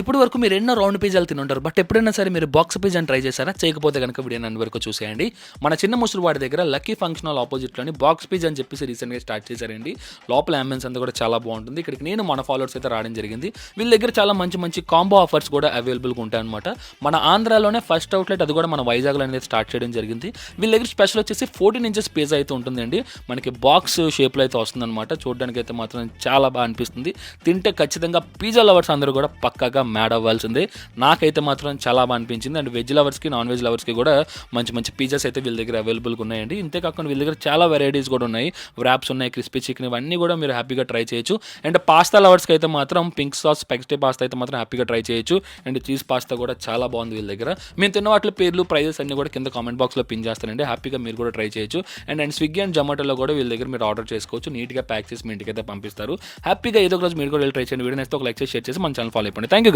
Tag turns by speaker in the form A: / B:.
A: ఇప్పటి వరకు మీరు ఎన్నో రౌండ్ పిజ్జాలు తినుంటారు. బట్ ఎప్పుడైనా సరే మీరు బాక్స్ పిజ్జాని ట్రై చేశారా? చేయకపోతే కనుక వీడియో నన్ను వరకు చూసేయండి. మన చిన్న ముసలి వాడి దగ్గర లక్కీ ఫంక్షన్ హాల్ ఆపోజిట్లోని బాక్స్ పిజ్జా అని చెప్పేసి రీసెంట్గా స్టార్ట్ చేశారండి. లోపల అంబెన్స్ అంతా కూడా చాలా బాగుంటుంది. ఇక్కడికి నేను మన ఫాలోవర్స్ అయితే రావడం జరిగింది. వీళ్ళ దగ్గర చాలా మంచి మంచి కాంబో ఆఫర్స్ కూడా అవైలబుల్గా ఉంటాయి అనమాట మన ఆంధ్రాలోనే ఫస్ట్ అవుట్లెట్ అది కూడా మన వైజాగ్లో అనేది స్టార్ట్ చేయడం జరిగింది. వీళ్ళ దగ్గర స్పెషల్ వచ్చేసి ఫోర్టీన్ ఇంచెస్ పిజ్జా అయితే ఉంటుందండి. మనకి బాక్స్ షేప్లో అయితే వస్తుందన్నమాట. చూడడానికి అయితే మాత్రం చాలా బాగా అనిపిస్తుంది. తింటే ఖచ్చితంగా పిజ్జా లవర్స్ అందరూ కూడా పక్కాగా మ్యాడ్ అవ్వాల్సిందే. నాకైతే మాత్రం చాలా బాగా అనిపించింది. అండ్ వెజ్ లవర్స్కి నాన్ వెజ్ లవర్స్కి కూడా మంచి మంచి పిజ్జాస్ అయితే వీళ్ళ దగ్గర అవైలబుల్గా ఉన్నాయండి. ఇంతే కాకుండా వీళ్ళ దగ్గర చాలా వెరైటీస్ కూడా ఉన్నాయి. వ్రాప్స్ ఉన్నాయి క్రిస్పీ చికెన్ ఇవన్నీ కూడా మీరు హ్యాపీగా ట్రై చేయొచ్చు. అండ్ పాస్తా లవర్స్కి అయితే మాత్రం పింక్ సాస్ పెక్స్టే పాస్తా అయితే మాత్రం హ్యాపీగా ట్రై చేయొచ్చు. అండ్ చీజ్ పాస్తా కూడా చాలా బాగుంది వీళ్ళ దగ్గర. మేము తిన్న వాటి పేర్లు ప్రైజెస్ అన్ని కూడా కింద కామెంట్ బాక్స్లో పిన్ చేస్తానండి. హ్యాపీగా మీరు కూడా ట్రై చేయొచ్చు. అండ్ అండ్ స్విగ్గీ అండ్ జొమాటోలో కూడా వీళ్ళ దగ్గర మీరు ఆర్డర్ చేసుకోవచ్చు. నీట్గా ప్యాక్ చేసి మీ ఇంటికి అయితే పంపిస్తారు హ్యాపీగా ఏదో ఒక రోజు మీరు కూడా వెళ్ళి ట్రై చేయండి. వీడియో నేస్తే ఒక లైక్ చేసి షేర్ చేసి మన ఛానల్ ఫాలో అయిపోండి. Thank you